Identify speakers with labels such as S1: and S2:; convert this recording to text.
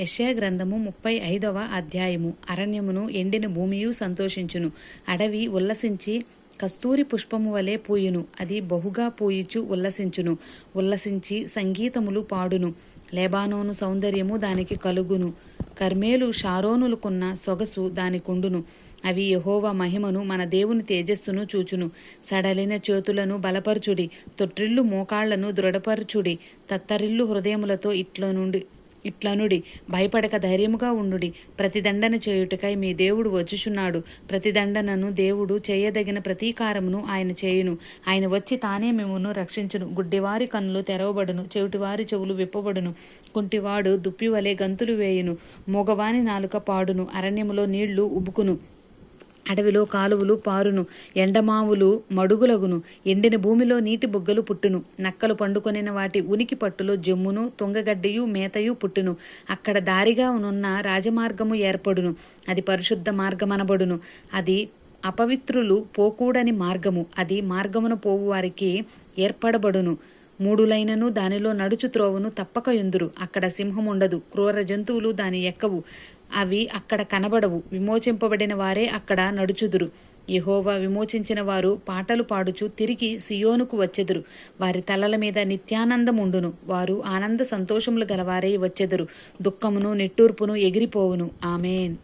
S1: యశయ గ్రంథము ముప్పై ఐదవ అధ్యాయము. అరణ్యమును ఎండిన భూమియు సంతోషించును. అడవి ఉల్లసించి కస్తూరి పుష్పము వలె పూయును. అది బహుగా పూయిచు ఉల్లసించును. ఉల్లసించి సంగీతములు పాడును. లేబానోను సౌందర్యము దానికి కలుగును. కర్మేలు షారోనులకున్న సొగసు దానికుండును అవి యహోవ మహిమను మన దేవుని తేజస్సును చూచును. సడలిన చేతులను బలపరచుడి. తొట్రిల్లు మోకాళ్ళను దృఢపరచుడి. తత్తరిల్లు హృదయములతో ఇట్ల నుండి ఇట్లనుడి భయపడక ధైర్యముగా ఉండుడి. ప్రతిదండన చేయుటకై మీ దేవుడు వచ్చుచున్నాడు. ప్రతిదండనను దేవుడు చేయదగిన ప్రతీకారమును ఆయన చేయును. ఆయన వచ్చి తానే మిమ్మును రక్షించును. గుడ్డివారి కన్నులు తెరవబడును. చెవిటివారి చెవులు విప్పబడును. కుంటివాడు దుప్పివలే గంతులు వేయును. మోగవాని నాలుక పాడును. అరణ్యములో నీళ్ళు ఉబుకును. అడవిలో కాలువలు పారును ఎండమావులు మడుగులగును ఎండిన భూమిలో నీటి బుగ్గలు పుట్టును నక్కలు పండుకొనిన వాటి ఉనికి పట్టులో జమ్మును తుంగగడ్డయు మేతయు పుట్టును. అక్కడ దారిగా నున్న రాజమార్గము ఏర్పడును అది పరిశుద్ధ మార్గమనబడును. అది అపవిత్రులు పోకూడని మార్గము అది మార్గమున పోవు వారికి ఏర్పడబడును. మూడులైనను దానిలో నడుచు త్రోవను తప్పక ఎందురు అక్కడ సింహం ఉండదు క్రూర జంతువులు దాని ఎక్కవు. అవి అక్కడ కనబడవు. విమోచింపబడిన వారే అక్కడ నడుచుదురు. యహోవా విమోచించిన వారు పాటలు పాడుచు తిరిగి సియోనుకు వచ్చెదురు. వారి తలల మీద నిత్యానందముండును వారు ఆనంద సంతోషములు గలవారై వచ్చెదురు. దుఃఖమును నిట్టూర్పును ఎగిరిపోవును. ఆమెన్.